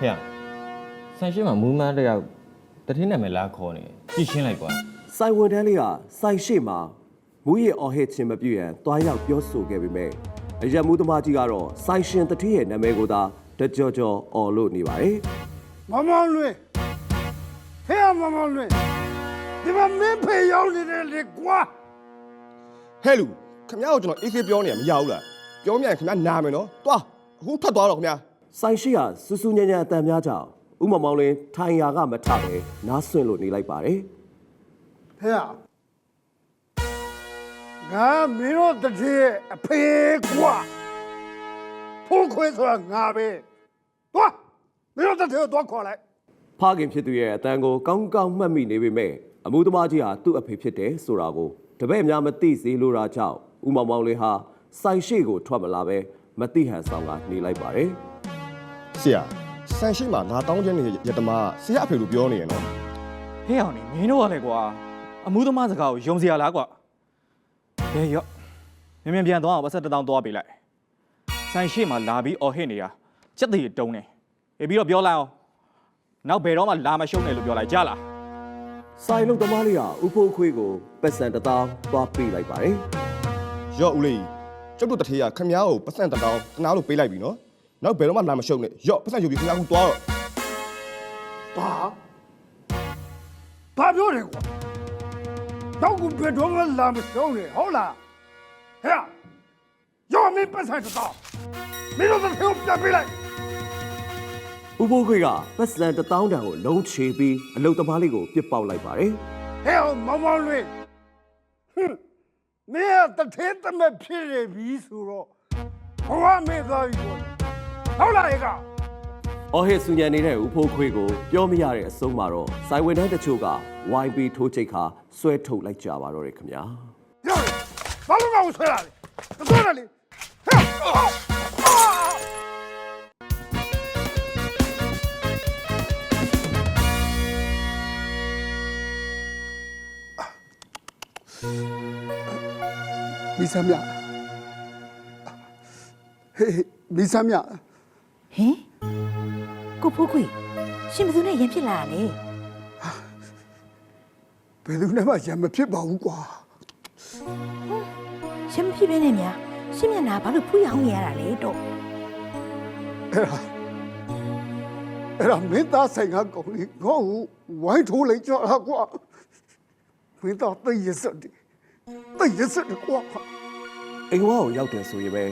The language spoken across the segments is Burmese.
ဟဲ့ဆန်ရှင်းမှာမူးမန်းတယောက်တထင်းနာမည်လားခေါ်နေကြည့်ရှင်းလိုက်ကွာစိုင်ဝန်တန်းလေးကစိုင်ရှိမှာမူရအော်ဟစ်ချင်းမပြည့်ရန်တွားရောက်ပြောဆိုခဲ့ပေမဲ့အရက်မှုသမားကြီးကတော့စိုင်ရှင်တတိရဲ့နာမည်ကိုသာတကြောကြောအော်လို့နေပါတယ်မမောင်လွင်ဟဲ့မမောင်လွင်ဒီမှာမင်းဖေရောက်နေတယ်လေကွာဟဲ့လူခင်ဗျားကိုကျွန်တော်အေးဆေးပြောနေရမရဘူးလားပြောမြန်ခင်ဗျားနာမယ်နော်တွားအခုထွက်သွားတော့ခင်ဗျာ စိုင်ရှိကစူးစူးညံ့ညံ့အတန်များကြောင့်ဥမမောင်လင်းထိုင်ရာကမထပဲနားဆွင့်လို့နေလိုက်ပါတယ်ဟဲ့ငါမင်းတို့တတိယအဖေကွာဖိုးခွေးဆိုတာငါပဲတွားမင်းတို့တတိယကိုတွားခေါ်လိုက်ဖခင်ဖြစ်သူရဲ့အတန်ကိုကောင်းကောင်းမှတ်မိနေပေမဲ့အမှုသမားကြီးဟာသူ့အဖေဖြစ်တယ်ဆိုတာကိုတပည့်များမသိစေလိုတာကြောင့်ဥမောင်မောင်လေးဟာစိုင်ရှိကိုထွက်မလာပဲမသိဟန်ဆောင်ကနေလိုက်ပါတယ် ဆရာဆန်ရှိမှာငါတောင်းချင်နေတဲ့ရတမဆရာအဖေလိုပြောနေရနော်ဟဲ့အောင်နေမင်းတို့ကလည်းကွာအမှုသမားစကားကိုယုံစရာလားကွာဘယ်ရော့မြန်မြန်ပြန်သွားအောင်ပတ်ဆက်တစ်တောင်းသွားပေးလိုက်ဆိုင်ရှိမှလာပြီးအော်ဟစ်နေတာစက်တည်တုံးနေအေးပြီးတော့ပြောလိုက်အောင်နောက်ဘယ်တော့မှလာမရှုံးနဲ့လို့ပြောလိုက်ကြလားစိုင်လုံးသမားလေးဟာဥဖိုးခွေးကိုပက်စံတစ်တောင်းသွားပေးလိုက်ပါတယ်ရော့ဦးလေးကျုပ်တို့တထေးကခင်ဗျားကိုပတ်စံတစ်တောင်းတနာလို့ပေးလိုက်ပြီနော် နောက်ဘယ်တော့မှလာမရှုပ်နဲ့ရော့ပတ်စံယူပြီးခင်ဗျားကတွားတော့ဘာဘာပြောတယ်ကွာတော့ကူဘယ်တော့မှလာမရှုံးနဲ့ဟုတ်လားဟဲ့ရောမင်းပတ်ဆိုင်တော့မင်းတို့တတိယကိုပြန်ပေးလိုက်ဥဖိုးခွေးကပက်စံတစ်တောင်းတန်ကိုလုံးချေပြီးအလုတ်သမားလေးကိုပြစ်ပေါက်လိုက်ပါတယ်ဟဲ့မောင်မောင်လွင်ဟွန်းမင်းကတထဲတမဲ့ဖြစ်နေပြီဆိုတော့ဘဝမေသားပြီပေါ့ ဟုတ်လားဧကအော်ဟစ်ဆူညံနေတဲ့ဥဖိုးခွေးကိုပြောမရတဲ့အဆုံးမှာတော့စိုင်ဝန်တန်းတချို့က YB ထိုးချိတ်ခါဆွဲထုတ်လိုက်ကြပါတော့တယ်ခင်ဗျာပြောတယ်ဘာလို့ငါ့ကိုဆွဲလာလဲမဆွဲနဲ့လေဟဲ့အာအာမိစမ်းမြဟေးမိစမ်းမြ ဟင်ကိုဖိုးခွေရှင်ဘယ်သူနဲ့ရင်ဖြစ်လာတာလဲဘယ်သူနဲ့မှရံမဖြစ်ပါဘူးကွာရှင်မဖြစ်ဘဲနဲ့များရှင်မျက်နှာဘာလို့ဖူးရောင်နေရတာလဲတော့အဲ့ဒါအဲ့ဒါမင်းသားဆိုင်ကကောင်းလေငေါ့ကိုဝိုင်းထိုးလိုက်ကြတာကွာမင်းသားသိရစက်တယ်သိရစက်တယ်ကွာအိမ်ဝါကိုရောက်တယ်ဆိုရင်ပဲ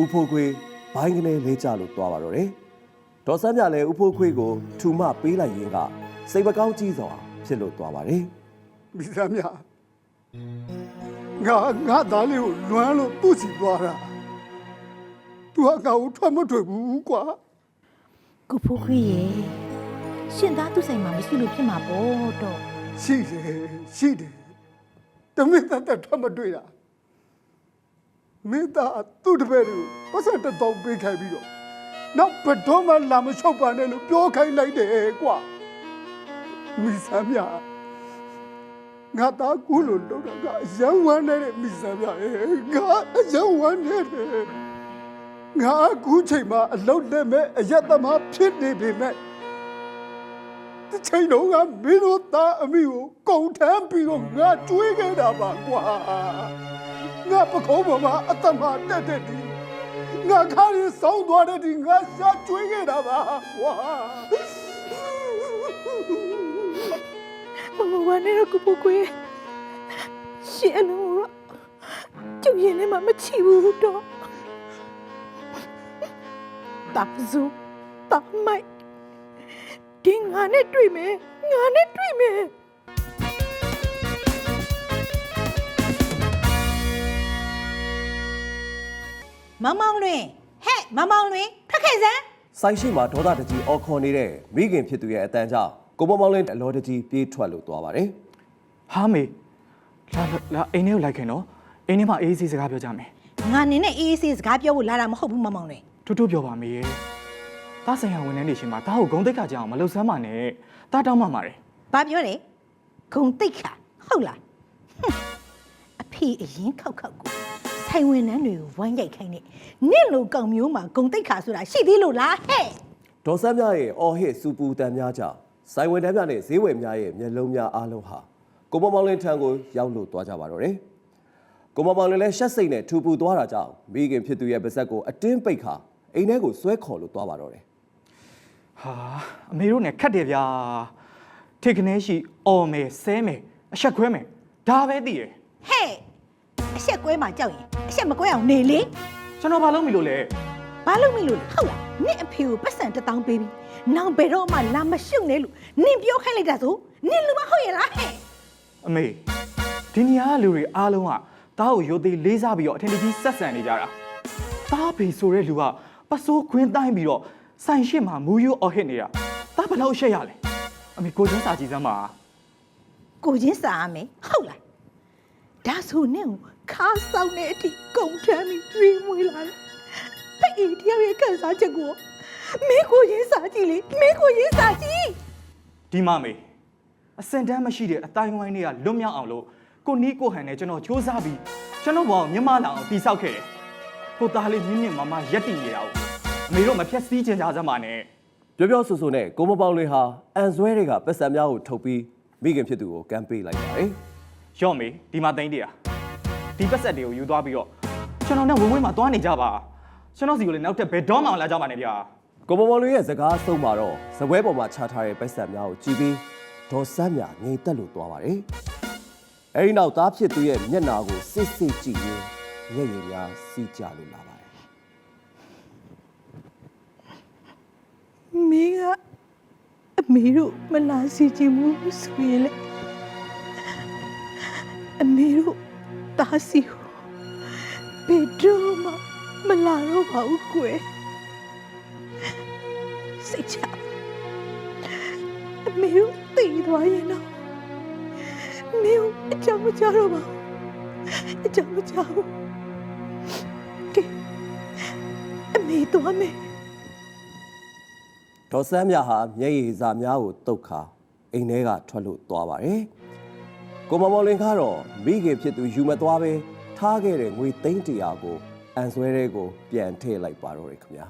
ဥဖိုးခွေး ဘိုင်းကနေလေးကြလို့သွားပါတော့တယ်ဒေါ်စမ်းပြလည်းဥဖိုးခွေးကိုထူမပေးလိုက်ရင်ကစိတ်မကောင်းကြီးစွာဖြစ်လို့သွားပါတယ်မိသားမြငါငါသားလေးကိုလွမ်းလို့သူ့စီသွားတာသူကငါ့ကိုထွက်မထွက်ဘူးကွာကိုဖိုးခွေရေရှင်သားသူ့ဆိုင်မှာမရှိလို့ဖြစ်မှာပေါ့တော့ရှိတယ်ရှိတယ်တမင်တတ်တတ်ထွက်မတွေ့တာ မင်းသားသူ့တပည့်တွေကိုပတ်စံတစ်တောင်းပေးခိုင်းပြီးတော့နောက်ဘယ်တော့မှလာမလျှောက်ပါနဲ့လို့ပြောခိုင်းလိုက်တယ်ကွာမိသားမြငါသားကူလို့လုပ်တာကအယံဝမ်းနေတဲ့မိသားမြရဲ့ငါအယံဝမ်းနေတယ်ငါအခုချိန်မှာအလုတ်လက်မဲ့အယက်သမားဖြစ်နေပေမဲ့တစ်ချိန်လုံးကမင်းတို့သားအမိကိုကုံထမ်းပြီးတော့ငါကျွေးခဲ့တာပါကွာ ငါပခုံးပေါ်မှာအသက်မတက်တဲ့ဒီငါခါရီဆောင်းသွားတဲ့ဒီငါရှာကျွေးခဲ့တာပါကွာမမဝနဲ့တော့ကိုဖိုးခွေရှင်အလုံးတော့ကျုပ်ရင်ထဲမှာမချီဘူးတော့တာဇူတာမိုက်ဒီငါနဲ့တွေ့မယ်ငါနဲ့တွေ့မယ် မောင်မောင်လွင်ဟဲ့မောင်မောင်လွင်ထွက်ခဲ့စမ်းဆိုင်ရှိမှာဒေါသတကြီးအော်ခေါ်နေတဲ့မိခင်ဖြစ်သူရဲ့အတန်ကြောင့်ကိုမောင်မောင်လင်းအလောတကြီးပြေးထွက်လို့သွားပါတယ်ဟာမေလာလာလာအိမ်ထဲကိုလိုက်ခင်နော်အိမ်ထဲမှာအေးအေးဆေးစကားပြောကြမယ်ငါနင်းနဲ့အေးအေးဆေးစကားပြောဖို့လာတာမဟုတ်ဘူးမောင်မောင်လွင်တူတူပြောပါမေရဲ့တားဆိုင်ရာဝန်ထမ်းတွေရှင်မှာတားကိုဂုံတိတ်ခါကြအောင်မလှုပ်ဆမ်းပါနဲ့တားတောင်းမှမှာတယ်ဘာပြောတယ်ဂုံတိတ်ခါဟုတ်လားဟွန်းအဖေအရင်ခောက်ခောက်ကို ဆိုင်ဝင်နှန်းတွေကိုဝိုင်းရိုက်ခိုင်းနေနင့်လိုကောင်မျိုးမှာဂုံတိတ်ခါဆိုတာရှိသေးလို့လားဟဲ့ဒေါ်ဆန်းမြရဲ့အော်ဟစ်စူပူတန်များကြောင့်စိုင်ဝင်တန်းများနဲ့ဈေးဝယ်များရဲ့မျက်လုံးများအားလုံးဟာကိုမောင်မောင်လင်းထံကိုရောက်လို့သွားကြပါတော့တယ်ကိုမောင်မောင်လင်းလည်းရှက်စိတ်နဲ့ထူပူသွားတာကြောင့်မိခင်ဖြစ်သူရဲ့ပါဇက်ကိုအတင်းပိတ်ခါအိမ်ထဲကိုဆွဲခေါ်လို့သွားပါတော့တယ်ဟာအမေတို့နဲ့ခတ်တယ်ဗျာထိတ်ခနဲရှိအော်မယ်ဆဲမယ်အဆက်ခွဲမယ်ဒါပဲသိရယ်ဟဲ့အဆက်ကွဲမှာကြောက်ရင် အဆက်မကွဲအောင်နေလေကျွန်တော်ဘာလုပ်မိလို့လဲဘာလို့မလို့လဲဟုတ်လားနင့်အဖေကိုပတ်စံတစ်တောင်းပေးပြီးနောင်ဘယ်တော့မှလာမရှုပ်နဲ့လို့နင့်ပြောခိုင်းလိုက်တာဆိုနင့်လူမဟုတ်ရဲ့လားဟဲ့အမေဒီနေရာကလူတွေအားလုံးကတားကိုရိုသေးလေးစားပြီးတော့အထင်ကြီးဆက်ဆံနေကြတာတားဖေဆိုတဲ့လူကပစိုးခွင်းတိုင်းပြီးတော့ဆိုင်ရှိမှာမူယူအော်ဟစ်နေတာတားဘယ်လောက်ရှက်ရလဲအမေကိုချင်းစာကြည့်စမ်းပါကိုချင်းစာရမယ်ဟုတ်လားဒါဆိုနင့်ကို ခါဆောင်တဲ့အထိကုန်ထမ်းပြီးတွေးမွေးလာတယ်ဖိတ်တယောက်ရဲ့ကန်စားချက်ကိုမင်းကိုချင်းစာကြည့်လေမင်းကိုချင်းစာကြည့်ဒီမမေအစင်တန်းမရှိတဲ့အတိုင်းဝိုင်းတွေကလွတ်မြောက်အောင်လို့ကိုနီးကိုဟန်နဲ့ကျွန်တော်စူးစမ်းပြီးကျွန်တော်ဘောင်မြန်မာလောင်အောင်တိဆောက်ခဲ့တယ်ကိုသားလေးမြင့်မြင့်မမရက်တည်နေတာကိုအမေတို့မဖြက်စီးချင်ကြစမ်းပါနဲ့ပြောပြောဆိုဆိုနဲ့ကိုမောင်မောင်လင်းဟာအန်ဆွဲတွေကပတ်စံများကိုထုတ်ပြီးမိခင်ဖြစ်သူကိုကမ်းပေးလိုက်ပါတယ်ရော့မေဒီမှာတိုင်းတရာ ဒီပတ်ဆက်တွေကိုယူသွားပြီးတော့ကျွန်တော်နဲ့ဝင်းဝင်းမှာသွားနေကြပါကျွန်တော်စီကိုလည်းနောက်ထပ်ဘယ်တော့မှမလာကြပါနဲ့ဗျာကိုမောင်မောင်လင်းရဲ့စကားဆုံးမှာတော့ဇပွဲပေါ်မှာခြားထားတဲ့ပတ်စံများကိုကြည့်ပြီးဒေါ်ဆန်းမြငြိမ်သက်လို့သွားပါတယ်အဲဒီနောက်သားဖြစ်သူရဲ့မျက်နာကိုစစ်စစ်ကြည့်ရင်းမျက်ရည်များစီးကြလို့လာပါတယ်မင်းကအမေတို့မလာစီချင်ဘူးဆိုရင်လေအမေတို့ တားစီကိုဘယ်တော့မှမလာတော့ပါဘူးကွယ်စိတ်ချအမေတို့တည်သွားရင်တော့မင်းကိုအကြောင်းမကြတော့ပါဘူးအကြောင်းမကြဘူးကဲအမေသွားမယ်ဒေါ်ဆန်းမြဟာမျက်ရည်စာများကိုတုတ်ခါအိမ်ထဲကထွက်လို့သွားပါတယ် ကိုမမော်လင်ကတော့မိခင်ဖြစ်သူယူမသွားပဲထားခဲ့တဲ့ငွေသိန်းတရာကိုအန်ဆွဲတဲ့ကို ပြန်ထည့်လိုက်ပါတော့တယ်ခင်ဗျာ